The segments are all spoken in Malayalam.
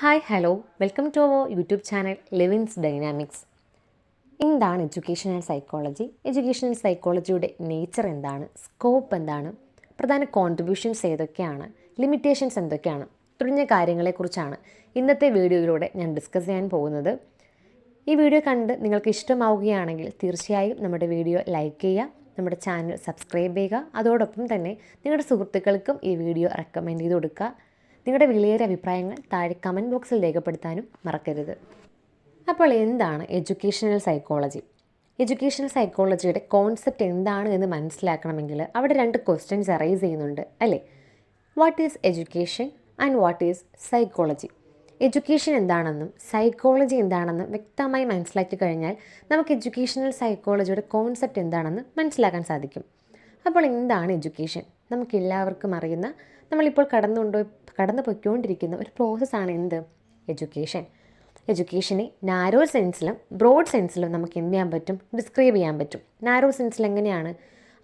Hi hello welcome to our YouTube channel Livins Dynamics എന്താണ് എഡ്യൂക്കേഷൻ ആൻഡ് സൈക്കോളജി എഡ്യൂക്കേഷൻ സൈക്കോളജിയുടെ നേച്ചർ എന്താണ്? സ്കോപ്പ് എന്താണ്? പ്രധാന കോൺട്രിബ്യൂഷൻസ് ഏതൊക്കെയാണ്? ലിമിറ്റേഷൻസ് എന്തൊക്കെയാണ്? തുടങ്ങിയ കാര്യങ്ങളെക്കുറിച്ചാണ് ഇന്നത്തെ വീഡിയോയിലൂടെ ഞാൻ ഡിസ്കസ് ചെയ്യാൻ പോകുന്നത്. ഈ വീഡിയോ കണ്ട് നിങ്ങൾക്ക് ഇഷ്ടമാവുകയാണെങ്കിൽ തീർച്ചയായും നമ്മുടെ വീഡിയോ ലൈക്ക് ചെയ്യുക നമ്മുടെ ചാനൽ സബ്സ്ക്രൈബ് ചെയ്യുക. അതോടൊപ്പം തന്നെ നിങ്ങളുടെ സുഹൃത്തുക്കൾക്കും ഈ വീഡിയോ റെക്കമെൻഡ് ചെയ്ത് കൊടുക്കുക. നിങ്ങളുടെ വിലയേറിയ അഭിപ്രായങ്ങൾ താഴെ കമന്റ് ബോക്സിൽ രേഖപ്പെടുത്താനും മറക്കരുത്. അപ്പോൾ എന്താണ് എഡ്യൂക്കേഷണൽ സൈക്കോളജി എഡ്യൂക്കേഷണൽ സൈക്കോളജിയുടെ കോൺസെപ്റ്റ് എന്താണ് എന്ന് മനസ്സിലാക്കണമെങ്കിൽ അവിടെ രണ്ട് ക്വസ്റ്റ്യൻസ് അറൈസ് ചെയ്യുന്നുണ്ട് അല്ലേ? What is education and what is psychology education എന്താണെന്നും സൈക്കോളജി എന്താണെന്നും വ്യക്തമായി മനസ്സിലാക്കി കഴിഞ്ഞാൽ നമുക്ക് എഡ്യൂക്കേഷണൽ സൈക്കോളജിയുടെ കോൺസെപ്റ്റ് എന്താണെന്ന് മനസ്സിലാക്കാൻ സാധിക്കും. അപ്പോൾ എന്താണ് എഡ്യൂക്കേഷൻ നമുക്കെല്ലാവർക്കും അറിയുന്ന നമ്മളിപ്പോൾ കടന്നുകൊണ്ടോ കടന്നു പൊയ്ക്കൊണ്ടിരിക്കുന്ന ഒരു പ്രോസസ്സാണ് എന്ത്? എഡ്യൂക്കേഷൻ എഡ്യൂക്കേഷനെ നാരോ സെൻസിലും ബ്രോഡ് സെൻസിലും നമുക്ക് എന്ത് ചെയ്യാൻ പറ്റും? ഡിസ്ക്രൈബ് ചെയ്യാൻ പറ്റും. നാരോ സെൻസിൽ എങ്ങനെയാണ്?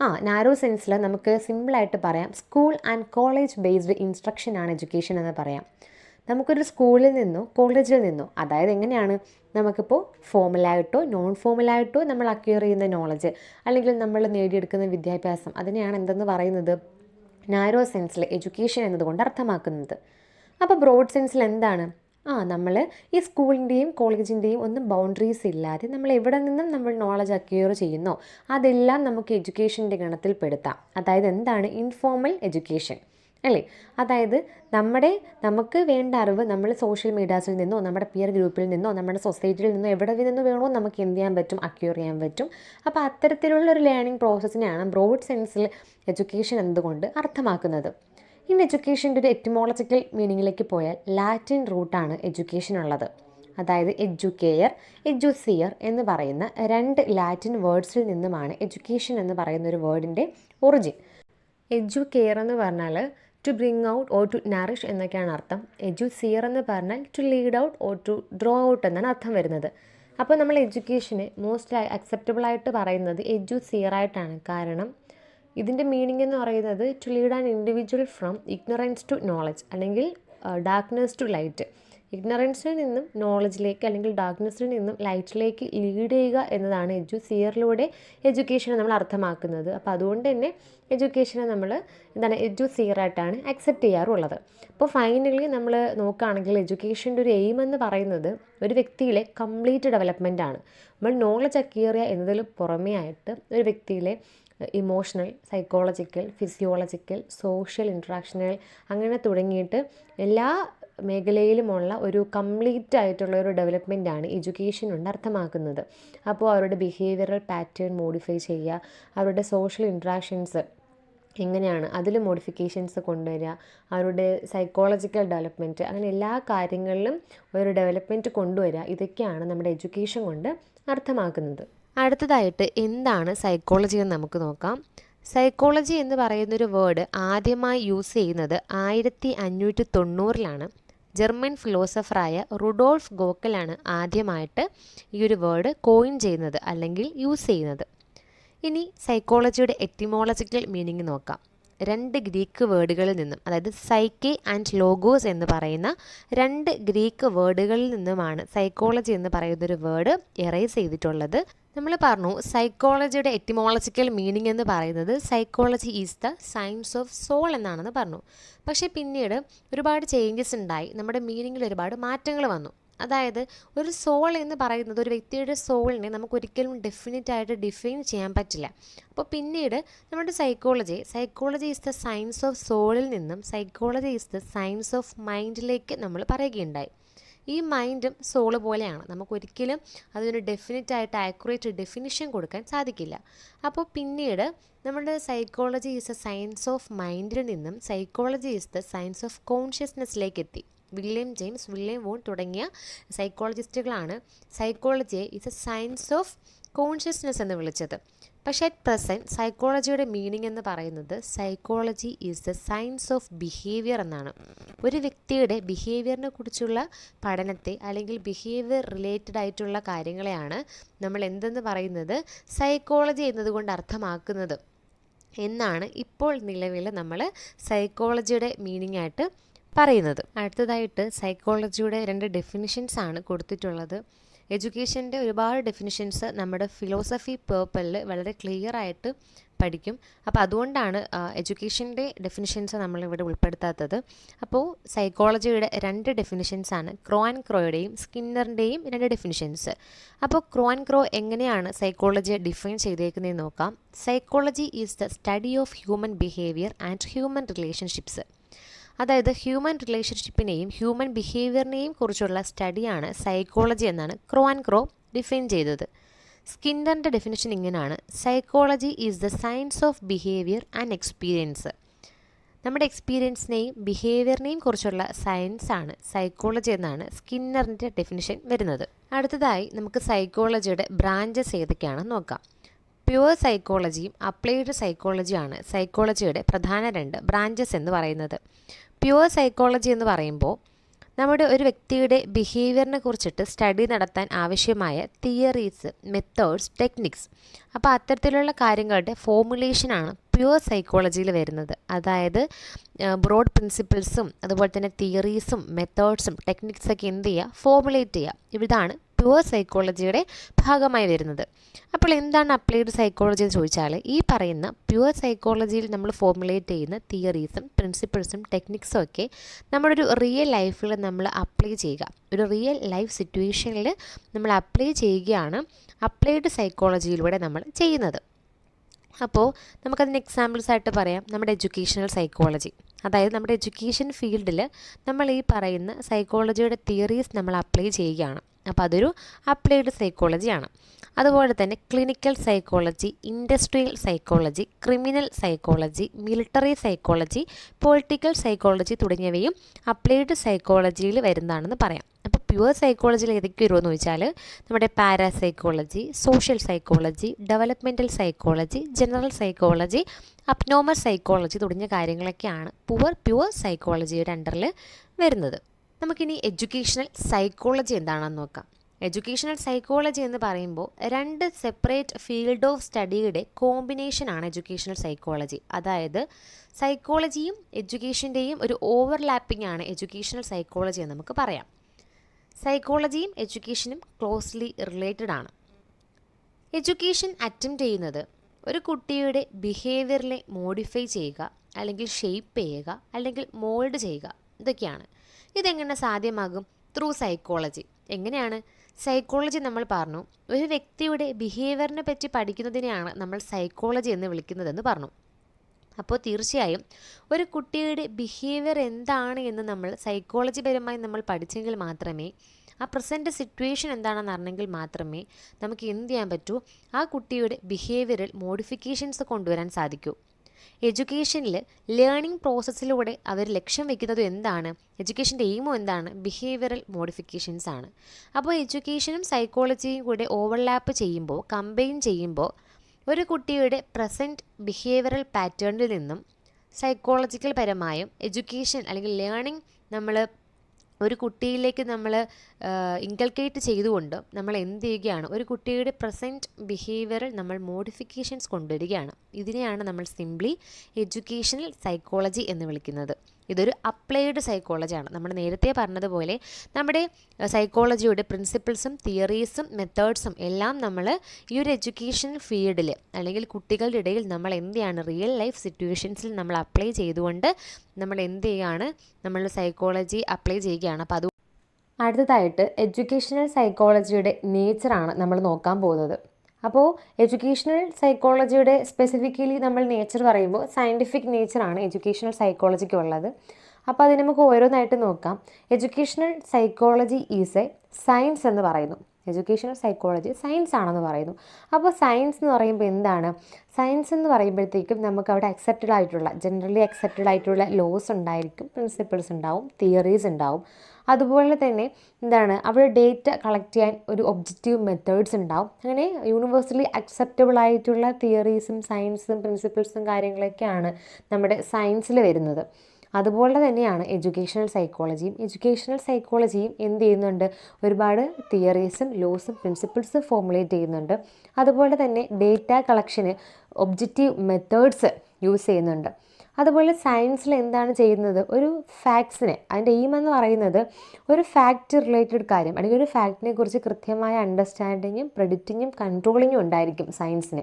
ആ നാരോ സെൻസിൽ നമുക്ക് സിമ്പിളായിട്ട് പറയാം. School and college based instruction ആണ് എഡ്യൂക്കേഷൻ എന്ന് പറയാം. നമുക്കൊരു സ്കൂളിൽ നിന്നോ കോളേജിൽ നിന്നോ അതായത് എങ്ങനെയാണ്? നമുക്കിപ്പോൾ ഫോമലായിട്ടോ നോൺ ഫോമലായിട്ടോ നമ്മൾ അക്വയർ ചെയ്യുന്ന നോളജ് അല്ലെങ്കിൽ നമ്മൾ നേടിയെടുക്കുന്ന വിദ്യാഭ്യാസം അതിനെയാണ് എന്തെന്ന് പറയുന്നത്? നാരോ സെൻസിൽ എഡ്യൂക്കേഷൻ എന്നതുകൊണ്ട് അർത്ഥമാക്കുന്നത്. അപ്പോൾ ബ്രോഡ് സെൻസിൽ എന്താണ്? ആ നമ്മൾ ഈ സ്കൂളിന്റെയും കോളേജിന്റെയും ഒന്നും ബൗണ്ടറീസ് ഇല്ലാതെ നമ്മൾ എവിടെ നിന്നും നമ്മൾ നോളജ് അക്വയർ ചെയ്യുന്നോ? അതെല്ലാം നമുക്ക് എഡ്യൂക്കേഷന്റെ ഗണത്തിൽ പെടുത്താം അതായത് എന്താണ്? ഇൻഫോർമൽ എഡ്യൂക്കേഷൻ അല്ലേ? അതായത് നമ്മുടെ നമുക്ക് വേണ്ട അറിവ് നമ്മൾ സോഷ്യൽ മീഡിയാസിൽ നിന്നോ നമ്മുടെ പിയർ ഗ്രൂപ്പിൽ നിന്നോ നമ്മുടെ സൊസൈറ്റിയിൽ നിന്നോ എവിടെ നിന്ന് വേണോ നമുക്ക് എന്ത് ചെയ്യാൻ പറ്റും? അക്യൂർ ചെയ്യാൻ പറ്റും. അപ്പോൾ അത്തരത്തിലുള്ള ഒരു ലേണിംഗ് പ്രോസസ്സിനെയാണ് ബ്രോഡ് സെൻസിൽ എഡ്യൂക്കേഷൻ എന്തുകൊണ്ട് അർത്ഥമാക്കുന്നത്. ഇൻ എഡ്യൂക്കേഷന്റെ ഒരു എറ്റിമോളജിക്കൽ മീനിങ്ങിലേക്ക് പോയാൽ ലാറ്റിൻ റൂട്ടാണ് എഡ്യൂക്കേഷൻ ഉള്ളത്. അതായത് എഡ്യൂക്കെയർ എഡ്യൂസിയർ എന്ന് പറയുന്ന രണ്ട് ലാറ്റിൻ വേർഡ്സിൽ നിന്നുമാണ് എഡ്യൂക്കേഷൻ എന്ന് പറയുന്ന ഒരു വേർഡിന്റെ ഒറിജിൻ എഡ്യൂക്കെയർ എന്ന് പറഞ്ഞാൽ to bring out or to nourish എന്നൊക്കെയാണ് അർത്ഥം. എജു സിയർ എന്ന് പറഞ്ഞാൽ to lead out or to draw out എന്നാണ് അർത്ഥം വരുന്നത്. അപ്പോൾ നമ്മൾ എഡ്യൂക്കേഷന് മോസ്റ്റ് അക്സെപ്റ്റബിൾ ആയിട്ട് പറയുന്നത് എജു സിയർ ആയിട്ടാണ്. കാരണം ഇതിന്റെ മീനിങ് എന്ന് പറയുന്നത് to lead an individual from ignorance to knowledge അല്ലെങ്കിൽ ഡാർക്ക്നെസ് ടു ലൈറ്റ് ഇഗ്നറൻസിൽ നിന്നും നോളജിലേക്ക് അല്ലെങ്കിൽ ഡാർക്ക്നെസ്സിൽ നിന്നും ലൈറ്റിലേക്ക് ലീഡ് ചെയ്യുക എന്നതാണ് എജു എഡ്യൂസിയറിലൂടെ എഡ്യൂക്കേഷനെ നമ്മൾ അർത്ഥമാക്കുന്നത്. അപ്പോൾ അതുകൊണ്ട് തന്നെ എഡ്യൂക്കേഷനെ നമ്മൾ എന്താണ് എജു സിയറായിട്ടാണ് അക്സെപ്റ്റ് ചെയ്യാറുള്ളത്. അപ്പോൾ ഫൈനലി നമ്മൾ നോക്കുകയാണെങ്കിൽ എഡ്യൂക്കേഷന്റെ ഒരു എയിം എന്ന് പറയുന്നത് ഒരു വ്യക്തിയിലെ കംപ്ലീറ്റ് ഡെവലപ്മെന്റ് ആണ്. നമ്മൾ നോളജ് അക്വയർ എന്നതിൽ പുറമേ ആയിട്ട് ഒരു വ്യക്തിയിലെ emotional psychological physiological social interactional അങ്ങനെ തുടങ്ങിയിട്ട് എല്ലാ മേഖലയിലുമുള്ള ഒരു കംപ്ലീറ്റ് ആയിട്ടുള്ള ഒരു ഡെവലപ്മെന്റ് ആണ് എഡ്യൂക്കേഷൻ കൊണ്ട് അർത്ഥമാക്കുന്നത്. അപ്പോൾ അവരുടെ ബിഹേവിയറൽ പാറ്റേൺ മോഡിഫൈ ചെയ്യുക അവരുടെ സോഷ്യൽ ഇൻട്രാക്ഷൻസ് എങ്ങനെയാണ് അതിൽ മോഡിഫിക്കേഷൻസ് കൊണ്ടുവരിക അവരുടെ സൈക്കോളജിക്കൽ ഡെവലപ്മെന്റ് അങ്ങനെ എല്ലാ കാര്യങ്ങളിലും ഒരു ഡെവലപ്മെന്റ് കൊണ്ടുവരിക ഇതൊക്കെയാണ് നമ്മുടെ എഡ്യൂക്കേഷൻ കൊണ്ട് അർത്ഥമാക്കുന്നത്. അടുത്തതായിട്ട് എന്താണ് സൈക്കോളജി എന്ന് നമുക്ക് നോക്കാം. സൈക്കോളജി എന്ന് പറയുന്നൊരു വേർഡ് ആദ്യമായി യൂസ് ചെയ്യുന്നത് ആയിരത്തി അഞ്ഞൂറ്റി തൊണ്ണൂറിലാണ്. ജർമ്മൻ ഫിലോസഫറായ റുഡോൾഫ് ഗോക്കലാണ് ആദ്യമായിട്ട് ഈ ഒരു വേർഡ് കോയിൻ ചെയ്യുന്നത് അല്ലെങ്കിൽ യൂസ് ചെയ്യുന്നത്. ഇനി സൈക്കോളജിയുടെ എറ്റിമോളജിക്കൽ മീനിങ് നോക്കാം. രണ്ട് ഗ്രീക്ക് വേർഡുകളിൽ നിന്നും അതായത് സൈക്കെ ആൻഡ് ലോഗോസ് എന്ന് പറയുന്ന രണ്ട് ഗ്രീക്ക് വേർഡുകളിൽ നിന്നുമാണ് സൈക്കോളജി എന്ന് പറയുന്നൊരു വേർഡ് എറേസ് ചെയ്തിട്ടുള്ളത്. നമ്മൾ പറഞ്ഞു സൈക്കോളജിയുടെ എറ്റിമോളജിക്കൽ മീനിങ് എന്ന് പറയുന്നത് psychology is the science of soul എന്നാണെന്ന് പറഞ്ഞു. പക്ഷേ പിന്നീട് ഒരുപാട് ചേഞ്ചസ് ഉണ്ടായി. നമ്മുടെ മീനിങ്ങിൽ ഒരുപാട് മാറ്റങ്ങൾ വന്നു. അതായത് ഒരു സോൾ എന്ന് പറയുന്നത് ഒരു വ്യക്തിയുടെ സോളിനെ നമുക്ക് ഒരിക്കലും ഡെഫിനറ്റ് ആയിട്ട് ഡിഫൈൻ ചെയ്യാൻ പറ്റില്ല. അപ്പോൾ പിന്നീട് നമ്മുടെ psychology psychology is the science of സോളിൽ നിന്നും psychology is the science of മൈൻഡിലേക്ക് നമ്മൾ പറയുകയുണ്ടായി. ഈ മൈൻഡും സോൾ പോലെയാണ്. നമുക്കൊരിക്കലും അതിനൊരു ഡെഫിനറ്റ് ആയിട്ട് ആക്യുറേറ്റ് ഡെഫിനിഷൻ കൊടുക്കാൻ സാധിക്കില്ല. അപ്പോൾ പിന്നീട് നമ്മുടെ psychology is a science of മൈൻഡിൽ നിന്നും psychology is the science of കോൺഷ്യസ്നെസ്സിലേക്ക് എത്തി വില്യം ജെയിംസ് വില്യം വോൺ തുടങ്ങിയ സൈക്കോളജിസ്റ്റുകളാണ് സൈക്കോളജിയെ is a science of consciousness എന്ന് വിളിച്ചത്. പക്ഷേ അറ്റ് പ്രസന്റ് സൈക്കോളജിയുടെ മീനിങ് എന്ന് പറയുന്നത് psychology is the science of behaviour എന്നാണ്. ഒരു വ്യക്തിയുടെ ബിഹേവിയറിനെ കുറിച്ചുള്ള പഠനത്തെ അല്ലെങ്കിൽ ബിഹേവിയർ റിലേറ്റഡ് ആയിട്ടുള്ള കാര്യങ്ങളെയാണ് നമ്മൾ എന്തെന്ന് പറയുന്നത് സൈക്കോളജി എന്നതുകൊണ്ട് അർത്ഥമാക്കുന്നത്. എന്നാണ് ഇപ്പോൾ നിലവിൽ നമ്മൾ സൈക്കോളജിയുടെ മീനിങ് ആയിട്ട് പറയുന്നത്. അടുത്തതായിട്ട് സൈക്കോളജിയുടെ രണ്ട് ഡെഫിനിഷൻസ് ആണ് കൊടുത്തിട്ടുള്ളത്. എഡ്യൂക്കേഷന്റെ ഒരുപാട് ഡെഫിനിഷൻസ് നമ്മുടെ ഫിലോസഫി പേർപ്പലിൽ വളരെ ക്ലിയർ ആയിട്ട് പഠിക്കും. അപ്പോൾ അതുകൊണ്ടാണ് എഡ്യൂക്കേഷന്റെ ഡെഫിനിഷൻസ് നമ്മളിവിടെ ഉൾപ്പെടുത്താത്തത്. അപ്പോൾ സൈക്കോളജിയുടെ രണ്ട് ഡെഫിനിഷൻസ് ആണ്. ക്രോ ആൻഡ് ക്രോയുടെയും സ്കിന്നറിന്റെയും രണ്ട് ഡെഫിനിഷൻസ് അപ്പോൾ ക്രോ ആൻഡ് ക്രോ എങ്ങനെയാണ് സൈക്കോളജിയെ ഡിഫൈൻ ചെയ്തേക്കുന്നതെന്ന് നോക്കാം. Psychology is the study of human behaviour and human relationships അതായത് ഹ്യൂമൻ റിലേഷൻഷിപ്പിനെയും ഹ്യൂമൻ ബിഹേവിയറിനെയും കുറിച്ചുള്ള സ്റ്റഡിയാണ് സൈക്കോളജി എന്നാണ് ക്രോ ആൻഡ് ക്രോ ഡിഫൈൻ ചെയ്തത്. സ്കിൻഡറിന്റെ ഡെഫിനിഷൻ ഇങ്ങനെയാണ്. Psychology is the science of behaviour and experience നമ്മുടെ എക്സ്പീരിയൻസിനെയും ബിഹേവിയറിനെയും കുറിച്ചുള്ള സയൻസാണ് സൈക്കോളജി എന്നാണ് സ്കിന്നറിന്റെ ഡെഫിനിഷൻ വരുന്നത്. അടുത്തതായി നമുക്ക് സൈക്കോളജിയുടെ ബ്രാഞ്ചസ് ഏതൊക്കെയാണെന്ന് നോക്കാം. പ്യുവർ സൈക്കോളജിയും അപ്ലൈഡ് സൈക്കോളജിയാണ് സൈക്കോളജിയുടെ പ്രധാന രണ്ട് ബ്രാഞ്ചസ് എന്ന് പറയുന്നത്. പ്യുവർ സൈക്കോളജി എന്ന് പറയുമ്പോൾ നമ്മുടെ ഒരു വ്യക്തിയുടെ ബിഹേവിയറിനെ കുറിച്ചിട്ട് സ്റ്റഡി നടത്താൻ ആവശ്യമായ തിയറീസ് മെത്തേഡ്സ് ടെക്നിക്സ് അപ്പോൾ അത്തരത്തിലുള്ള കാര്യങ്ങളുടെ ഫോമുലേഷനാണ് പ്യുവർ സൈക്കോളജിയിൽ വരുന്നത്. അതായത് ബ്രോഡ് പ്രിൻസിപ്പിൾസും അതുപോലെ തന്നെ തിയറീസും മെത്തേഡ്സും ടെക്നിക്സൊക്കെ എന്ത് ചെയ്യുക? ഫോമുലേറ്റ് ചെയ്യുക. ഇതാണ് പ്യുവർ സൈക്കോളജിയുടെ ഭാഗമായി വരുന്നത്. അപ്പോൾ എന്താണ് അപ്ലൈഡ് സൈക്കോളജി എന്ന് ചോദിച്ചാൽ ഈ പറയുന്ന പ്യുവർ സൈക്കോളജിയിൽ നമ്മൾ ഫോർമുലേറ്റ് ചെയ്യുന്ന തിയറീസും പ്രിൻസിപ്പിൾസും ടെക്നിക്സും ഒക്കെ നമ്മുടെ ഒരു റിയൽ ലൈഫിൽ നമ്മൾ അപ്ലൈ ചെയ്യുക. ഒരു റിയൽ ലൈഫ് സിറ്റുവേഷനിൽ നമ്മൾ അപ്ലൈ ചെയ്യുകയാണ് അപ്ലൈഡ് സൈക്കോളജിയിലൂടെ നമ്മൾ ചെയ്യുന്നത്. അപ്പോൾ നമുക്കതിന് എക്സാമ്പിൾസ് ആയിട്ട് പറയാം. നമ്മുടെ എഡ്യൂക്കേഷണൽ സൈക്കോളജി അതായത് നമ്മുടെ എഡ്യൂക്കേഷൻ ഫീൽഡിൽ നമ്മൾ ഈ പറയുന്ന സൈക്കോളജിയുടെ തിയറീസ് നമ്മൾ അപ്ലൈ ചെയ്യുകയാണ്. അപ്പോൾ അതൊരു അപ്ലൈഡ് സൈക്കോളജിയാണ്. അതുപോലെ തന്നെ clinical psychology industrial psychology criminal psychology military psychology political psychology തുടങ്ങിയവയും അപ്ലൈഡ് സൈക്കോളജിയിൽ വരുന്നതാണെന്ന് പറയാം. പ്യുവർ സൈക്കോളജിയിൽ ഏതൊക്കെ വരുമെന്ന് ചോദിച്ചാൽ നമ്മുടെ parapsychology social psychology developmental psychology general psychology abnormal psychology തുടങ്ങിയ കാര്യങ്ങളൊക്കെയാണ് പുവർ പ്യുവർ സൈക്കോളജിയുടെ അണ്ടറിൽ വരുന്നത്. നമുക്കിനി എഡ്യൂക്കേഷണൽ സൈക്കോളജി എന്താണെന്ന് നോക്കാം. എഡ്യൂക്കേഷണൽ സൈക്കോളജി എന്ന് പറയുമ്പോൾ രണ്ട് സെപ്പറേറ്റ് ഫീൽഡ് ഓഫ് സ്റ്റഡിയുടെ കോമ്പിനേഷനാണ് എഡ്യൂക്കേഷണൽ സൈക്കോളജി അതായത് സൈക്കോളജിയും എഡ്യൂക്കേഷന്റെയും ഒരു ഓവർലാപ്പിംഗ് ആണ് എഡ്യൂക്കേഷണൽ സൈക്കോളജി എന്ന് നമുക്ക് പറയാം. സൈക്കോളജിയും എഡ്യൂക്കേഷനും ക്ലോസ്ലി റിലേറ്റഡ് ആണ്. എഡ്യൂക്കേഷൻ അറ്റംപ്റ്റ് ചെയ്യുന്നത് ഒരു കുട്ടിയുടെ ബിഹേവിയറിനെ മോഡിഫൈ ചെയ്യുക അല്ലെങ്കിൽ ഷെയ്പ്പ് ചെയ്യുക അല്ലെങ്കിൽ മോൾഡ് ചെയ്യുക ഇതൊക്കെയാണ്. ഇതെങ്ങനെ സാധ്യമാകും? ത്രൂ സൈക്കോളജി എങ്ങനെയാണ്? സൈക്കോളജി നമ്മൾ പറഞ്ഞു ഒരു വ്യക്തിയുടെ ബിഹേവിയറിനെ പറ്റി പഠിക്കുന്നതിനെയാണ് നമ്മൾ സൈക്കോളജി എന്ന് വിളിക്കുന്നതെന്ന് പറഞ്ഞു. അപ്പോൾ തീർച്ചയായും ഒരു കുട്ടിയുടെ ബിഹേവിയർ എന്താണ് എന്ന് നമ്മൾ സൈക്കോളജി പരമായി നമ്മൾ പഠിച്ചെങ്കിൽ മാത്രമേ ആ പ്രസന്റ് സിറ്റുവേഷൻ എന്താണെന്ന് അറിഞ്ഞെങ്കിൽ മാത്രമേ നമുക്ക് എന്ത് ചെയ്യാൻ പറ്റൂ? ആ കുട്ടിയുടെ ബിഹേവിയറിൽ മോഡിഫിക്കേഷൻസ് കൊണ്ടുവരാൻ സാധിക്കൂ. എഡ്യൂക്കേഷനിൽ ലേണിംഗ് പ്രോസസ്സിലൂടെ അവർ ലക്ഷ്യം വെക്കുന്നത് എന്താണ്? എഡ്യൂക്കേഷന്റെ എയിമോ എന്താണ്? ബിഹേവിയറൽ മോഡിഫിക്കേഷൻസ് ആണ്. അപ്പോൾ എഡ്യൂക്കേഷനും സൈക്കോളജിയും കൂടെ ഓവർലാപ്പ് ചെയ്യുമ്പോൾ കമ്പൈൻ ചെയ്യുമ്പോൾ ഒരു കുട്ടിയുടെ പ്രസന്റ് ബിഹേവിയറൽ പാറ്റേണിൽ നിന്നും സൈക്കോളജിക്കൽ പരമായും എഡ്യൂക്കേഷൻ അല്ലെങ്കിൽ ലേണിംഗ് നമ്മൾ ഒരു കുട്ടിയിലേക്ക് നമ്മൾ ഇൻകൽക്കേറ്റ് ചെയ്തുകൊണ്ട് നമ്മൾ എന്ത് ചെയ്യുകയാണ്? ഒരു കുട്ടിയുടെ പ്രസന്റ് ബിഹേവിയറിൽ നമ്മൾ മോഡിഫിക്കേഷൻസ് കൊണ്ടുവരികയാണ്. ഇതിനെയാണ് നമ്മൾ സിംപ്ലി എഡ്യൂക്കേഷണൽ സൈക്കോളജി എന്ന് വിളിക്കുന്നത്. ഇതൊരു അപ്ലൈഡ് സൈക്കോളജിയാണ് നമ്മൾ നേരത്തെ പറഞ്ഞതുപോലെ നമ്മുടെ സൈക്കോളജിയുടെ പ്രിൻസിപ്പിൾസും തിയറീസും മെത്തേഡ്സും എല്ലാം നമ്മൾ ഈ ഒരു എഡ്യൂക്കേഷൻ ഫീൽഡിൽ അല്ലെങ്കിൽ കുട്ടികളുടെ ഇടയിൽ നമ്മൾ എന്തെയാണ് റിയൽ ലൈഫ് സിറ്റുവേഷൻസിൽ നമ്മൾ അപ്ലൈ ചെയ്തുകൊണ്ട് നമ്മൾ എന്ത് ചെയ്യുകയാണ്? നമ്മൾ സൈക്കോളജി അപ്ലൈ ചെയ്യുകയാണ്. അപ്പോൾ അത് അടുത്തതായിട്ട് എഡ്യൂക്കേഷണൽ സൈക്കോളജിയുടെ നേച്ചറാണ് നമ്മൾ നോക്കാൻ പോകുന്നത്. അപ്പോൾ എഡ്യൂക്കേഷണൽ സൈക്കോളജിയുടെ സ്പെസിഫിക്കലി നമ്മൾ നേച്ചർ പറയുമ്പോൾ സയന്റിഫിക് നേച്ചറാണ് എഡ്യൂക്കേഷണൽ സൈക്കോളജിക്ക് ഉള്ളത്. അപ്പോൾ അതിന് നമുക്ക് ഓരോന്നായിട്ട് നോക്കാം. Educational psychology is a science എന്ന് പറയുന്നു. എഡ്യൂക്കേഷണൽ സൈക്കോളജി സയൻസ് ആണെന്ന് പറയുന്നു. അപ്പോൾ സയൻസ് എന്ന് പറയുമ്പോൾ എന്താണ്? സയൻസ് എന്ന് പറയുമ്പോഴത്തേക്കും നമുക്ക് അവിടെ അക്സെപ്റ്റഡ് ആയിട്ടുള്ള ജനറലി അക്സെപ്റ്റഡ് ആയിട്ടുള്ള ലോസ് ഉണ്ടായിരിക്കും പ്രിൻസിപ്പിൾസ് ഉണ്ടാവും തിയറീസ് ഉണ്ടാവും. അതുപോലെ തന്നെ എന്താണ് അവിടെ ഡേറ്റ കളക്ട് ചെയ്യാൻ ഒരു ഒബ്ജക്റ്റീവ് മെത്തേഡ്സ് ഉണ്ടാവും. അങ്ങനെ യൂണിവേഴ്സലി അക്സെപ്റ്റബിൾ ആയിട്ടുള്ള തിയറീസും സയൻസും പ്രിൻസിപ്പിൾസും കാര്യങ്ങളൊക്കെയാണ് നമ്മുടെ സയൻസിൽ വരുന്നത്. അതുപോലെ തന്നെയാണ് എഡ്യൂക്കേഷണൽ സൈക്കോളജിയും. എഡ്യൂക്കേഷണൽ സൈക്കോളജിയും എന്ത് ചെയ്യുന്നുണ്ട്? ഒരുപാട് തിയറീസും ലോസും പ്രിൻസിപ്പിൾസും ഫോർമുലേറ്റ് ചെയ്യുന്നുണ്ട്. അതുപോലെ തന്നെ ഡേറ്റ കളക്ഷന് ഒബ്ജക്റ്റീവ് മെത്തേഡ്സ് യൂസ് ചെയ്യുന്നുണ്ട്. അതുപോലെ സയൻസിൽ എന്താണ് ചെയ്യുന്നത്? ഒരു ഫാക്ട്സിനെ അതിന്റെ എയിം എന്ന് പറയുന്നത് ഒരു ഫാക്റ്റ് റിലേറ്റഡ് കാര്യം അല്ലെങ്കിൽ ഒരു ഫാക്റ്റിനെ കുറിച്ച് കൃത്യമായ അണ്ടർസ്റ്റാൻഡിങ്ങും പ്രെഡിക്റ്റിങ്ങും കൺട്രോളിങ്ങും ഉണ്ടായിരിക്കും സയൻസിന്.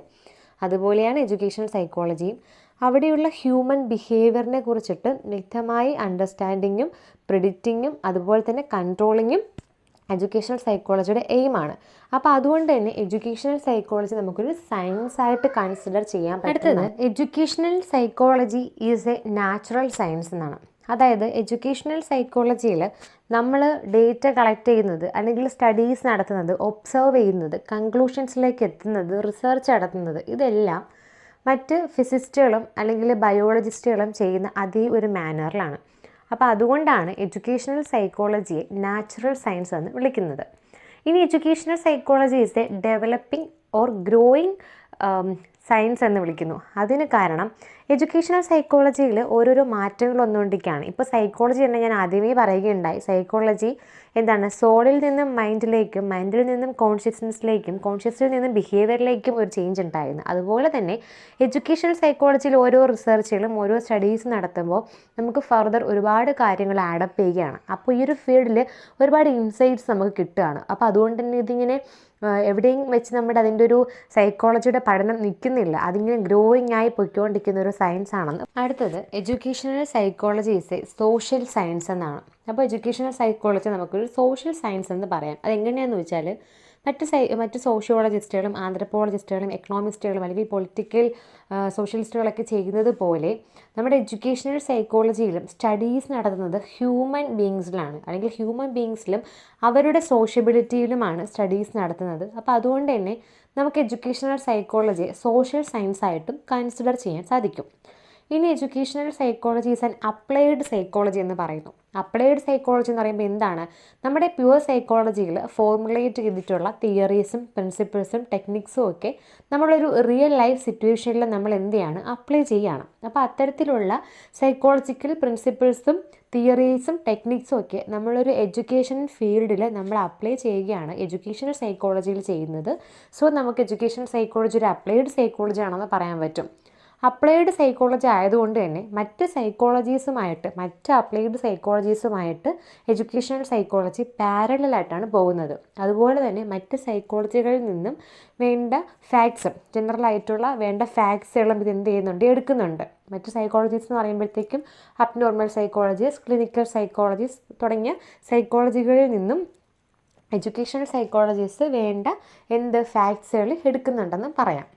അതുപോലെയാണ് എഡ്യൂക്കേഷണൽ സൈക്കോളജിയും. അവിടെയുള്ള ഹ്യൂമൻ ബിഹേവിയറിനെ കുറിച്ചിട്ട് വ്യക്തമായി അണ്ടർസ്റ്റാൻഡിങ്ങും പ്രിഡിക്റ്റിങ്ങും അതുപോലെ തന്നെ കൺട്രോളിങ്ങും എഡ്യൂക്കേഷണൽ സൈക്കോളജിയുടെ എയിമാണ് അപ്പോൾ അതുകൊണ്ട് തന്നെ എഡ്യൂക്കേഷണൽ സൈക്കോളജി നമുക്കൊരു സയൻസ് ആയിട്ട് കൺസിഡർ ചെയ്യാൻ പറ്റുന്നത് educational psychology is a natural science എന്നാണ്. അതായത് എഡ്യൂക്കേഷണൽ സൈക്കോളജിയിൽ നമ്മൾ ഡേറ്റ കളക്ട് ചെയ്യുന്നത് അല്ലെങ്കിൽ സ്റ്റഡീസ് നടത്തുന്നത് ഒബ്സർവ് ചെയ്യുന്നത് കൺക്ലൂഷൻസിലേക്ക് എത്തുന്നത് റിസർച്ച് നടത്തുന്നത് ഇതെല്ലാം മറ്റ് ഫിസിസ്റ്റുകളും അല്ലെങ്കിൽ ബയോളജിസ്റ്റുകളും ചെയ്യുന്ന അതേ ഒരു മാനറിലാണ് അപ്പോൾ അതുകൊണ്ടാണ് എഡ്യൂക്കേഷണൽ സൈക്കോളജിയെ നാച്ചുറൽ സയൻസ് എന്ന് വിളിക്കുന്നത്. ഇനി educational psychology is a developing or growing science എന്ന് വിളിക്കുന്നു. അതിന് കാരണം എഡ്യൂക്കേഷണൽ സൈക്കോളജിയിൽ ഓരോരോ മാറ്റങ്ങൾ വന്നുകൊണ്ടിരിക്കുകയാണ്. ഇപ്പോൾ സൈക്കോളജി തന്നെ ഞാൻ ആദ്യമേ പറയുകയുണ്ടായി. സൈക്കോളജി എന്താണ്? സോളിൽ നിന്നും മൈൻഡിലേക്കും മൈൻഡിൽ നിന്നും കോൺഷ്യസ്നെസ്സിലേക്കും കോൺഷ്യസിൽ നിന്നും ബിഹേവിയറിലേക്കും ഒരു ചേഞ്ച് ഉണ്ടായിരുന്നു. അതുപോലെ തന്നെ എഡ്യൂക്കേഷണൽ സൈക്കോളജിയിൽ ഓരോ റിസർച്ചുകളും ഓരോ സ്റ്റഡീസ് നടത്തുമ്പോൾ നമുക്ക് ഫർദർ ഒരുപാട് കാര്യങ്ങൾ ആഡപ്പ് ചെയ്യുകയാണ്. അപ്പോൾ ഈ ഒരു ഫീൽഡിൽ ഒരുപാട് ഇൻസൈറ്റ്സ് നമുക്ക് കിട്ടുകയാണ്. അപ്പോൾ അതുകൊണ്ട് തന്നെ ഇതിങ്ങനെ എവിടെയും വെച്ച് നമ്മുടെ അതിന്റെ ഒരു സൈക്കോളജിയുടെ പഠനം നിൽക്കുന്നില്ല. അതിങ്ങനെ ഗ്രോയിങ് ആയി പൊയ്ക്കൊണ്ടിരിക്കുന്ന ഒരു സയൻസ് ആണെന്ന്. അടുത്തത് educational psychology is a social science എന്നാണ്. അപ്പോൾ എഡ്യൂക്കേഷണൽ സൈക്കോളജി നമുക്കൊരു സോഷ്യൽ സയൻസ് എന്ന് പറയാം. അതെങ്ങനെയാണെന്ന് വെച്ചാൽ മറ്റ് സൈ മറ്റ് സോഷ്യോളജിസ്റ്റുകളും ആന്ത്രപ്പോളജിസ്റ്റുകളും എക്കണോമിസ്റ്റുകളും അല്ലെങ്കിൽ പൊളിറ്റിക്കൽ സോഷ്യലിസ്റ്റുകളൊക്കെ ചെയ്യുന്നത് പോലെ നമ്മുടെ എഡ്യൂക്കേഷണൽ സൈക്കോളജിയിലും സ്റ്റഡീസ് നടത്തുന്നത് ഹ്യൂമൻ ബീങ്സിലാണ് അല്ലെങ്കിൽ ഹ്യൂമൻ ബീങ്സിലും അവരുടെ സോഷ്യബിലിറ്റിയിലുമാണ് സ്റ്റഡീസ് നടത്തുന്നത്. അപ്പോൾ അതുകൊണ്ട് തന്നെ നമുക്ക് എഡ്യൂക്കേഷണൽ സൈക്കോളജിയെ സോഷ്യൽ സയൻസ് ആയിട്ടും കൺസിഡർ ചെയ്യാൻ സാധിക്കും. ഇനി educational psychology is applied psychology എന്ന് പറയുന്നു. അപ്ലൈഡ് സൈക്കോളജി എന്ന് പറയുമ്പോൾ എന്താണ്? നമ്മുടെ പ്യുവർ സൈക്കോളജിയിൽ ഫോർമുലേറ്റ് ചെയ്തിട്ടുള്ള തിയറീസും പ്രിൻസിപ്പിൾസും ടെക്നിക്സും ഒക്കെ നമ്മളൊരു റിയൽ ലൈഫ് സിറ്റുവേഷനിൽ നമ്മൾ എന്ത് ചെയ്യാണ്? അപ്ലൈ ചെയ്യുകയാണ് അപ്പോൾ അത്തരത്തിലുള്ള സൈക്കോളജിക്കൽ പ്രിൻസിപ്പിൾസും തിയറീസും ടെക്നിക്സും ഒക്കെ നമ്മളൊരു എഡ്യൂക്കേഷൻ ഫീൽഡിൽ നമ്മൾ അപ്ലൈ ചെയ്യുകയാണ്. എഡ്യൂക്കേഷണൽ സൈക്കോളജിയിൽ ചെയ്യുന്നത്. സോ നമുക്ക് എഡ്യൂക്കേഷൻ സൈക്കോളജി ഒരു അപ്ലൈഡ് സൈക്കോളജി ആണെന്ന് പറയാൻ പറ്റും. അപ്ലൈഡ് സൈക്കോളജി ആയതുകൊണ്ട് തന്നെ മറ്റ് സൈക്കോളജീസുമായിട്ട് മറ്റ് അപ്ലൈഡ് സൈക്കോളജീസുമായിട്ട് എഡ്യൂക്കേഷണൽ സൈക്കോളജി പാരലായിട്ടാണ് പോകുന്നത്. അതുപോലെ തന്നെ മറ്റ് സൈക്കോളജികളിൽ നിന്നും വേണ്ട ഫാക്ട്സും ജനറൽ ആയിട്ടുള്ള വേണ്ട ഫാക്ട്സുകളും ഇത് എന്ത് ചെയ്യുന്നുണ്ട് എടുക്കുന്നുണ്ട്. മറ്റ് സൈക്കോളജീസ് എന്ന് പറയുമ്പോഴത്തേക്കും അബ്നോർമൽ സൈക്കോളജീസ് ക്ലിനിക്കൽ സൈക്കോളജീസ് തുടങ്ങിയ സൈക്കോളജികളിൽ നിന്നും എഡ്യൂക്കേഷണൽ സൈക്കോളജീസ് വേണ്ട എന്ത് ഫാക്ട്സുകൾ എടുക്കുന്നുണ്ടെന്ന് പറയാം.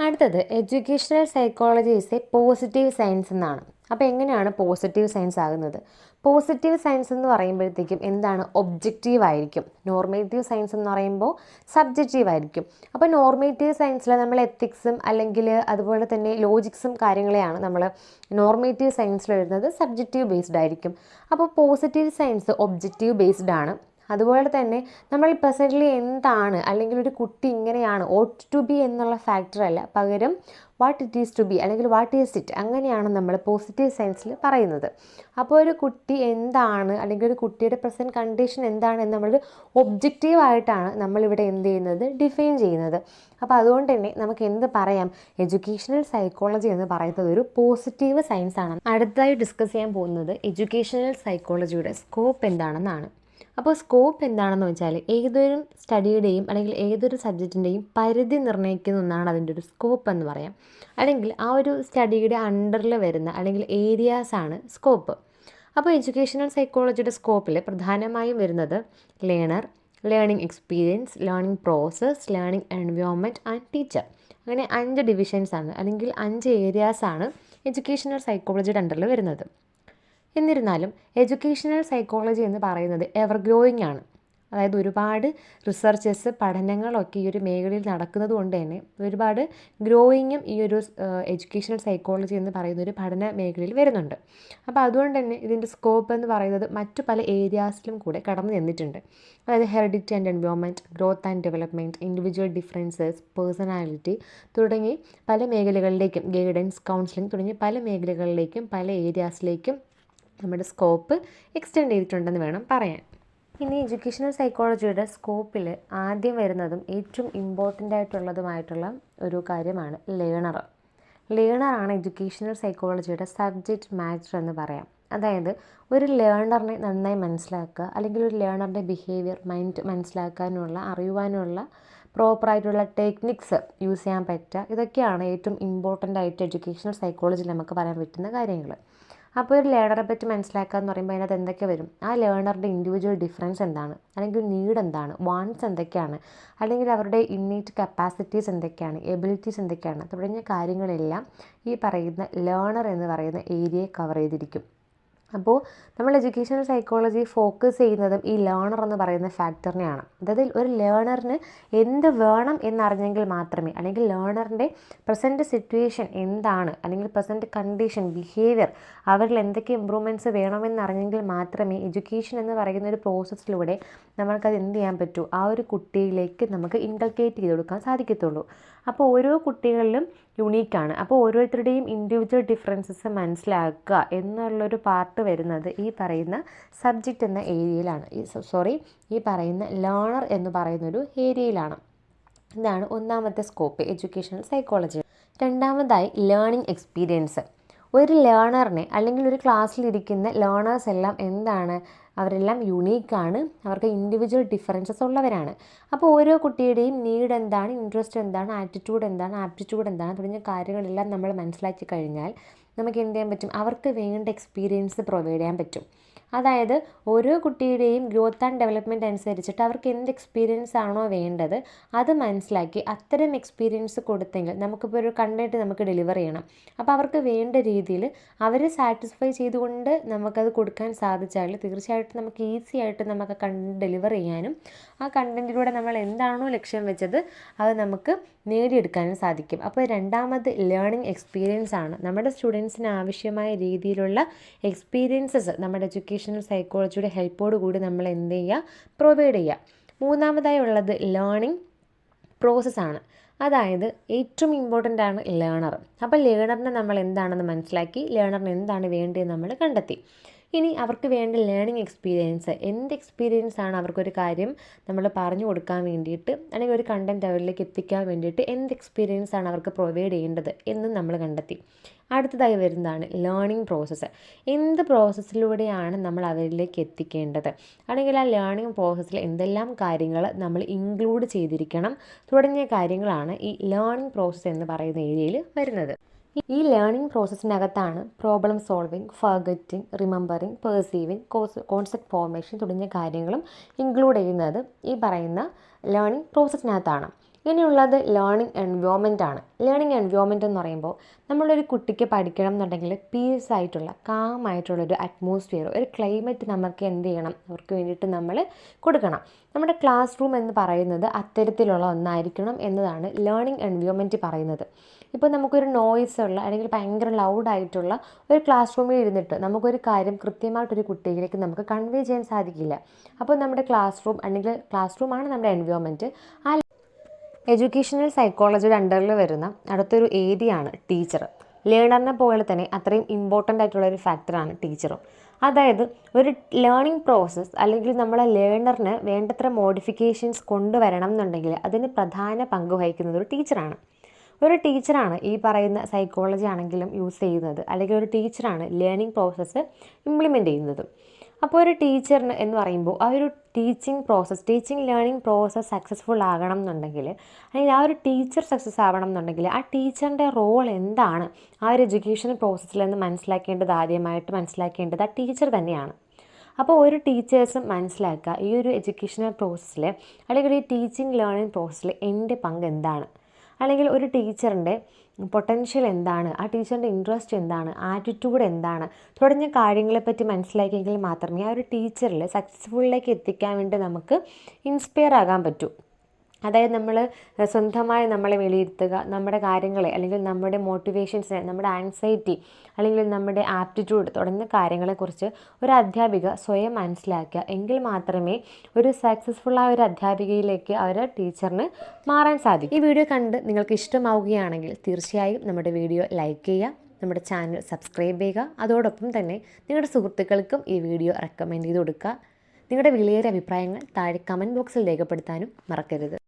അടുത്തത് educational psychology is a positive science എന്നാണ്. അപ്പോൾ എങ്ങനെയാണ് പോസിറ്റീവ് സയൻസ് ആകുന്നത്? പോസിറ്റീവ് സയൻസ് എന്ന് പറയുമ്പോഴത്തേക്കും എന്താണ്? ഒബ്ജക്റ്റീവ് ആയിരിക്കും. നോർമേറ്റീവ് സയൻസ് എന്ന് പറയുമ്പോൾ സബ്ജക്റ്റീവ് ആയിരിക്കും. അപ്പോൾ നോർമേറ്റീവ് സയൻസിൽ നമ്മൾ എത്തിക്സും അല്ലെങ്കിൽ അതുപോലെ തന്നെ ലോജിക്സും കാര്യങ്ങളെയാണ് നമ്മൾ നോർമേറ്റീവ് സയൻസിൽ എഴുതുന്നത്. സബ്ജക്റ്റീവ് ബേസ്ഡ് ആയിരിക്കും. അപ്പോൾ പോസിറ്റീവ് സയൻസ് ഒബ്ജക്റ്റീവ് ബേസ്ഡ് ആണ്. അതുപോലെ തന്നെ നമ്മൾ പ്രസന്റ്ലി എന്താണ് അല്ലെങ്കിൽ ഒരു കുട്ടി ഇങ്ങനെയാണ് ഓട്ട് ടു ബി എന്നുള്ള ഫാക്ടറല്ല പകരം what it is to be അല്ലെങ്കിൽ വാട്ട് ഈസ് ഇറ്റ് അങ്ങനെയാണ് നമ്മൾ പോസിറ്റീവ് സയൻസിൽ പറയുന്നത്. അപ്പോൾ ഒരു കുട്ടി എന്താണ് അല്ലെങ്കിൽ ഒരു കുട്ടിയുടെ പ്രസന്റ് കണ്ടീഷൻ എന്താണ് എന്ന് നമ്മൾ ഒബ്ജക്റ്റീവായിട്ടാണ് നമ്മളിവിടെ എന്ത് ചെയ്യുന്നത് ഡിഫൈൻ ചെയ്യുന്നത്. അപ്പോൾ അതുകൊണ്ട് തന്നെ നമുക്ക് എന്ത് പറയാം? എഡ്യൂക്കേഷണൽ സൈക്കോളജി എന്ന് പറയുന്നത് ഒരു പോസിറ്റീവ് സയൻസ് ആണ്. അടുത്തതായി ഡിസ്കസ് ചെയ്യാൻ പോകുന്നത് എഡ്യൂക്കേഷണൽ സൈക്കോളജിയുടെ സ്കോപ്പ് എന്താണെന്നാണ്. അപ്പോൾ സ്കോപ്പ് എന്താണെന്ന് വെച്ചാൽ ഏതൊരു സ്റ്റഡിയുടെയും അല്ലെങ്കിൽ ഏതൊരു സബ്ജക്റ്റിന്റെയും പരിധി നിർണയിക്കുന്ന ഒന്നാണ് അതിന്റെ ഒരു സ്കോപ്പ് എന്ന് പറയാം. അല്ലെങ്കിൽ ആ ഒരു സ്റ്റഡിയുടെ അണ്ടറിൽ വരുന്ന അല്ലെങ്കിൽ ഏരിയാസാണ് സ്കോപ്പ്. അപ്പോൾ എഡ്യൂക്കേഷണൽ സൈക്കോളജിയുടെ സ്കോപ്പിൽ പ്രധാനമായും വരുന്നത് learner learning experience learning process learning environment and teacher അങ്ങനെ അഞ്ച് ഡിവിഷൻസാണ് അല്ലെങ്കിൽ അഞ്ച് ഏരിയാസാണ് എഡ്യൂക്കേഷണൽ സൈക്കോളജിയുടെ അണ്ടറിൽ വരുന്നത്. എന്നിരുന്നാലും എഡ്യൂക്കേഷണൽ സൈക്കോളജി എന്ന് പറയുന്നത് എവർ ഗ്രോയിങ് ആണ്. അതായത് ഒരുപാട് റിസർച്ചസ് പഠനങ്ങളൊക്കെ ഈ ഒരു മേഖലയിൽ നടക്കുന്നത് കൊണ്ട് തന്നെ ഒരുപാട് ഗ്രോയിങ്ങും ഈ ഒരു എഡ്യൂക്കേഷണൽ സൈക്കോളജി എന്ന് പറയുന്ന ഒരു പഠന മേഖലയിൽ വരുന്നുണ്ട്. അപ്പോൾ അതുകൊണ്ട് തന്നെ ഇതിന്റെ സ്കോപ്പ് എന്ന് പറയുന്നത് മറ്റു പല ഏരിയാസിലും കൂടെ കടന്നു ചെന്നിട്ടുണ്ട് അതായത് heredity and environment growth and development individual differences personality തുടങ്ങി പല മേഖലകളിലേക്കും ഗൈഡൻസ് കൗൺസിലിംഗ് തുടങ്ങി പല മേഖലകളിലേക്കും പല ഏരിയാസിലേക്കും നമ്മുടെ സ്കോപ്പ് എക്സ്റ്റെൻഡ് ചെയ്തിട്ടുണ്ടെന്ന് വേണം പറയാൻ. ഇനി എഡ്യൂക്കേഷണൽ സൈക്കോളജിയുടെ സ്കോപ്പിൽ ആദ്യം വരുന്നതും ഏറ്റവും ഇമ്പോർട്ടന്റ് ആയിട്ടുള്ളതുമായിട്ടുള്ള ഒരു കാര്യമാണ് ലേണർ ലേണറാണ് എഡ്യൂക്കേഷണൽ സൈക്കോളജിയുടെ സബ്ജക്റ്റ് മാറ്റർ എന്ന് പറയാം. അതായത് ഒരു ലേണറിനെ നന്നായി മനസ്സിലാക്കുക അല്ലെങ്കിൽ ഒരു ലേണറിന്റെ ബിഹേവിയർ മൈൻഡ് മനസ്സിലാക്കാനുള്ള അറിയുവാനുള്ള പ്രോപ്പറായിട്ടുള്ള ടെക്നിക്സ് യൂസ് ചെയ്യാൻ പറ്റുക ഇതൊക്കെയാണ് ഏറ്റവും ഇമ്പോർട്ടന്റ് ആയിട്ട് എഡ്യൂക്കേഷണൽ സൈക്കോളജിയിൽ നമുക്ക് പറയാൻ പറ്റുന്ന കാര്യങ്ങൾ അപ്പോൾ ഒരു ലേണറെ പറ്റി മനസ്സിലാക്കുക എന്ന് പറയുമ്പോൾ അതിനകത്ത് എന്തൊക്കെ വരും? ആ ലേണറുടെ ഇൻഡിവിജ്വൽ ഡിഫറൻസ് എന്താണ്? അല്ലെങ്കിൽ നീഡ് എന്താണ്? വാണ്ട്സ് എന്തൊക്കെയാണ്? അല്ലെങ്കിൽ അവരുടെ ഇന്നേറ്റ് കപ്പാസിറ്റീസ് എന്തൊക്കെയാണ്? എബിലിറ്റീസ് എന്തൊക്കെയാണ്? തുടങ്ങിയ കാര്യങ്ങളെല്ലാം ഈ പറയുന്ന ലേണർ എന്ന് പറയുന്ന ഏരിയയെ കവർ ചെയ്തിരിക്കും. അപ്പോൾ നമ്മൾ എഡ്യൂക്കേഷണൽ സൈക്കോളജി ഫോക്കസ് ചെയ്യുന്നതും ഈ ലേണർ എന്ന് പറയുന്ന ഫാക്ടറിനെയാണ് അതായത് ഒരു ലേണറിന് എന്ത് വേണം എന്നറിഞ്ഞെങ്കിൽ മാത്രമേ അല്ലെങ്കിൽ ലേണറിന്റെ പ്രസന്റ് സിറ്റുവേഷൻ എന്താണ് അല്ലെങ്കിൽ പ്രസന്റ് കണ്ടീഷൻ ബിഹേവിയർ അവരിൽ എന്തൊക്കെ ഇമ്പ്രൂവ്മെന്റ്സ് വേണമെന്നറിഞ്ഞെങ്കിൽ മാത്രമേ എഡ്യൂക്കേഷൻ എന്ന് പറയുന്ന ഒരു പ്രോസസ്സിലൂടെ നമ്മൾക്കത് എന്ത് ചെയ്യാൻ പറ്റൂ? ആ ഒരു കുട്ടിയിലേക്ക് നമുക്ക് ഇൻകൾക്കേറ്റ് ചെയ്ത് കൊടുക്കാൻ സാധിക്കത്തുള്ളൂ. അപ്പോൾ ഓരോ കുട്ടികളിലും യുണീക്കാണ് അപ്പോൾ ഓരോരുത്തരുടെയും ഇൻഡിവിജ്വൽ ഡിഫറൻസസ് മനസ്സിലാക്കുക എന്നുള്ളൊരു പാർട്ട് വരുന്നത് ഈ പറയുന്ന സബ്ജക്റ്റ് എന്ന ഏരിയയിലാണ് ഈ സോറി ഈ പറയുന്ന ലേണർ എന്ന് പറയുന്നൊരു ഏരിയയിലാണ് ഇതാണ് ഒന്നാമത്തെ സ്കോപ്പ് എഡ്യൂക്കേഷണൽ സൈക്കോളജി രണ്ടാമതായി ലേണിംഗ് എക്സ്പീരിയൻസ് ഒരു ലേണറിനെ അല്ലെങ്കിൽ ഒരു ക്ലാസ്സിലിരിക്കുന്ന ലേണേഴ്സ് എല്ലാം എന്താണ് അവരെല്ലാം യുണീക്കാണ് അവർക്ക് ഇൻഡിവിജ്വൽ ഡിഫറൻസസ് ഉള്ളവരാണ്. അപ്പോൾ ഓരോ കുട്ടിയുടെയും നീഡ് എന്താണ് ഇൻട്രസ്റ്റ് എന്താണ് ആറ്റിറ്റ്യൂഡ് എന്താണ് ആപ്റ്റിറ്റ്യൂഡ് എന്താണ് തുടങ്ങിയ കാര്യങ്ങളെല്ലാം നമ്മൾ മനസ്സിലാക്കി കഴിഞ്ഞാൽ നമുക്ക് എന്ത് ചെയ്യാൻ പറ്റും? അവർക്ക് വേണ്ട എക്സ്പീരിയൻസ് പ്രൊവൈഡ് ചെയ്യാൻ പറ്റും. അതായത് ഓരോ കുട്ടിയുടെയും ഗ്രോത്ത് ആൻഡ് ഡെവലപ്മെന്റ് അനുസരിച്ചിട്ട് അവർക്ക് എന്ത് എക്സ്പീരിയൻസ് ആണോ വേണ്ടത് അത് മനസ്സിലാക്കി അത്തരം എക്സ്പീരിയൻസ് കൊടുത്തെങ്കിൽ നമുക്കിപ്പോൾ ഒരു കണ്ടന്റ് നമുക്ക് ഡെലിവർ ചെയ്യണം. അപ്പോൾ അവർക്ക് വേണ്ട രീതിയിൽ അവരെ സാറ്റിസ്ഫൈ ചെയ്തുകൊണ്ട് നമുക്കത് കൊടുക്കാൻ സാധിച്ചാൽ തീർച്ചയായിട്ടും നമുക്ക് ഈസി ആയിട്ട് നമുക്ക് കണ്ടന്റ് ഡെലിവർ ചെയ്യാനും ആ കണ്ടന്റിലൂടെ നമ്മൾ എന്താണോ ലക്ഷ്യം വെച്ചത് അത് നമുക്ക് നേടിയെടുക്കാനും സാധിക്കും. അപ്പോൾ രണ്ടാമത് ലേണിംഗ് എക്സ്പീരിയൻസ് ആണ്. നമ്മുടെ സ്റ്റുഡൻസിന് ആവശ്യമായ രീതിയിലുള്ള എക്സ്പീരിയൻസസ് നമ്മുടെ എഡ്യൂക്കേഷണൽ സൈക്കോളജിയുടെ ഹെൽപ്പോട് കൂടി നമ്മൾ എന്ത് ചെയ്യുക? പ്രൊവൈഡ് ചെയ്യുക. മൂന്നാമതായി ഉള്ളത് ലേണിംഗ് പ്രോസസ്സാണ് അതായത് ഏറ്റവും ഇമ്പോർട്ടന്റ് ആണ് ലേണർ അപ്പോൾ ലേണറിനെ നമ്മൾ എന്താണെന്ന് മനസ്സിലാക്കി? ലേണറിന് എന്താണ് വേണ്ടതെന്ന് നമ്മൾ കണ്ടെത്തി. ഇനി അവർക്ക് വേണ്ട ലേണിംഗ് എക്സ്പീരിയൻസ് എന്ത് എക്സ്പീരിയൻസ് ആണ് അവർക്കൊരു കാര്യം നമ്മൾ പറഞ്ഞു കൊടുക്കാൻ വേണ്ടിയിട്ട് അല്ലെങ്കിൽ ഒരു കണ്ടന്റ് അവരിലേക്ക് എത്തിക്കാൻ വേണ്ടിയിട്ട് എന്ത് എക്സ്പീരിയൻസ് ആണ് അവർക്ക് പ്രൊവൈഡ് ചെയ്യേണ്ടത് എന്നും നമ്മൾ കണ്ടെത്തി. അടുത്തതായി വരുന്നതാണ് ലേണിംഗ് പ്രോസസ്സ് എന്ത് പ്രോസസ്സിലൂടെയാണ് നമ്മൾ അവരിലേക്ക് എത്തിക്കേണ്ടത്? അല്ലെങ്കിൽ ആ ലേണിംഗ് പ്രോസസ്സിൽ എന്തെല്ലാം കാര്യങ്ങൾ നമ്മൾ ഇൻക്ലൂഡ് ചെയ്തിരിക്കണം? തുടങ്ങിയ കാര്യങ്ങളാണ് ഈ ലേണിംഗ് പ്രോസസ്സ് എന്ന് പറയുന്ന ഏരിയയിൽ വരുന്നത്. ഈ learning പ്രോസസ്സിനകത്താണ് problem solving forgetting remembering perceiving concept formation തുടങ്ങിയ കാര്യങ്ങളും ഇൻക്ലൂഡ് ചെയ്യുന്നത് ഈ പറയുന്ന ലേണിംഗ് പ്രോസസ്സിനകത്താണ് ഇനിയുള്ളത് ലേണിംഗ് എൻവയോൺമെന്റ് ആണ്. ലേണിംഗ് എൻവയോൺമെന്റ് എന്ന് പറയുമ്പോൾ നമ്മളൊരു കുട്ടിക്ക് പഠിക്കണം എന്നുണ്ടെങ്കിൽ പീസ് ആയിട്ടുള്ള കാം ആയിട്ടുള്ള ഒരു അറ്റ്മോസ്ഫിയർ ഒരു ക്ലൈമറ്റ് നമുക്ക് എന്ത് ചെയ്യണം? അവർക്ക് വേണ്ടിയിട്ട് നമ്മൾ കൊടുക്കണം. നമ്മുടെ ക്ലാസ് റൂം എന്ന് പറയുന്നത് അത്തരത്തിലുള്ള ഒന്നായിരിക്കണം എന്നതാണ് ലേണിംഗ് എൻവയോൺമെന്റ് പറയുന്നത്. ഇപ്പോൾ നമുക്കൊരു നോയ്സ് ഉള്ള അല്ലെങ്കിൽ ഭയങ്കര ലൗഡായിട്ടുള്ള ഒരു ക്ലാസ് റൂമിൽ ഇരുന്നിട്ട് നമുക്കൊരു കാര്യം കൃത്യമായിട്ടൊരു കുട്ടിയിലേക്ക് നമുക്ക് കൺവേ ചെയ്യാൻ സാധിക്കില്ല. അപ്പോൾ നമ്മുടെ ക്ലാസ് റൂം അല്ലെങ്കിൽ ക്ലാസ് റൂമാണ് നമ്മുടെ എൻവയോൺമെന്റ് ആ എഡ്യൂക്കേഷണൽ സൈക്കോളജിയുടെ അണ്ടറിൽ വരുന്ന അടുത്തൊരു ഏരിയ ആണ് ടീച്ചർ ലേണറിനെ പോലെ തന്നെ അത്രയും ഇമ്പോർട്ടന്റ് ആയിട്ടുള്ള ഒരു ഫാക്ടറാണ് ടീച്ചറും അതായത് ഒരു ലേണിംഗ് പ്രോസസ്സ് അല്ലെങ്കിൽ നമ്മളെ ലേണറിന് വേണ്ടത്ര മോഡിഫിക്കേഷൻസ് കൊണ്ടുവരണം എന്നുണ്ടെങ്കിൽ അതിന് പ്രധാന പങ്ക് വഹിക്കുന്നത് ഒരു ടീച്ചറാണ് ഒരു ടീച്ചറാണ് ഈ പറയുന്ന സൈക്കോളജി ആണെങ്കിലും യൂസ് ചെയ്യുന്നത്. അല്ലെങ്കിൽ ഒരു ടീച്ചറാണ് ലേണിംഗ് പ്രോസസ്സ് ഇംപ്ലിമെന്റ് ചെയ്യുന്നത്. അപ്പോൾ ഒരു ടീച്ചറിന് എന്ന് പറയുമ്പോൾ ആ ഒരു teaching process teaching learning process successful ആകണം എന്നുണ്ടെങ്കിൽ അല്ലെങ്കിൽ ആ ഒരു ടീച്ചർ സക്സസ് ആവണം എന്നുണ്ടെങ്കിൽ ആ ടീച്ചറിന്റെ റോൾ എന്താണ്? ആ ഒരു എഡ്യൂക്കേഷൻ പ്രോസസ്സിൽ നിന്ന് മനസ്സിലാക്കേണ്ടത് ആദ്യമായിട്ട് മനസ്സിലാക്കേണ്ടത് ആ ടീച്ചർ തന്നെയാണ്. അപ്പോൾ ഒരു ടീച്ചേഴ്സും മനസ്സിലാക്കുക ഈ ഒരു എഡ്യൂക്കേഷണൽ പ്രോസസ്സിൽ അല്ലെങ്കിൽ ഈ ടീച്ചിങ് ലേണിംഗ് പ്രോസസ്സിൽ എന്റെ പങ്ക് എന്താണ്? അല്ലെങ്കിൽ ഒരു ടീച്ചറിന്റെ പൊട്ടൻഷ്യൽ എന്താണ്? ആ ടീച്ചറിന്റെ ഇൻട്രസ്റ്റ് എന്താണ്? ആറ്റിറ്റ്യൂഡ് എന്താണ്? തുടങ്ങിയ കാര്യങ്ങളെപ്പറ്റി മനസ്സിലാക്കിയെങ്കിൽ മാത്രമേ ആ ഒരു ടീച്ചറിൽ സക്സസ്ഫുള്ളിലേക്ക് എത്തിക്കാൻ വേണ്ടി നമുക്ക് ഇൻസ്പയർ ആകാൻ പറ്റൂ. അതായത് നമ്മൾ സ്വന്തമായി നമ്മളെ വിലയിരുത്തുക നമ്മുടെ കാര്യങ്ങളെ അല്ലെങ്കിൽ നമ്മുടെ മോട്ടിവേഷൻസിനെ നമ്മുടെ ആൻസൈറ്റി അല്ലെങ്കിൽ നമ്മുടെ ആപ്റ്റിറ്റ്യൂഡ് തുടങ്ങിയ കാര്യങ്ങളെക്കുറിച്ച് ഒരു അധ്യാപിക സ്വയം മനസ്സിലാക്കുക. എങ്കിൽ മാത്രമേ ഒരു സക്സസ്ഫുള്ളായ ഒരു അധ്യാപികയിലേക്ക് അവർ ടീച്ചറിന് മാറാൻ സാധിക്കും. ഈ വീഡിയോ കണ്ട് നിങ്ങൾക്ക് ഇഷ്ടമാവുകയാണെങ്കിൽ തീർച്ചയായും നമ്മുടെ വീഡിയോ ലൈക്ക് ചെയ്യുക നമ്മുടെ ചാനൽ സബ്സ്ക്രൈബ് ചെയ്യുക. അതോടൊപ്പം തന്നെ നിങ്ങളുടെ സുഹൃത്തുക്കൾക്കും ഈ വീഡിയോ റെക്കമെൻഡ് ചെയ്ത് കൊടുക്കുക. നിങ്ങളുടെ വിലയേറിയ അഭിപ്രായങ്ങൾ താഴെ കമന്റ് ബോക്സിൽ രേഖപ്പെടുത്താനും മറക്കരുത്.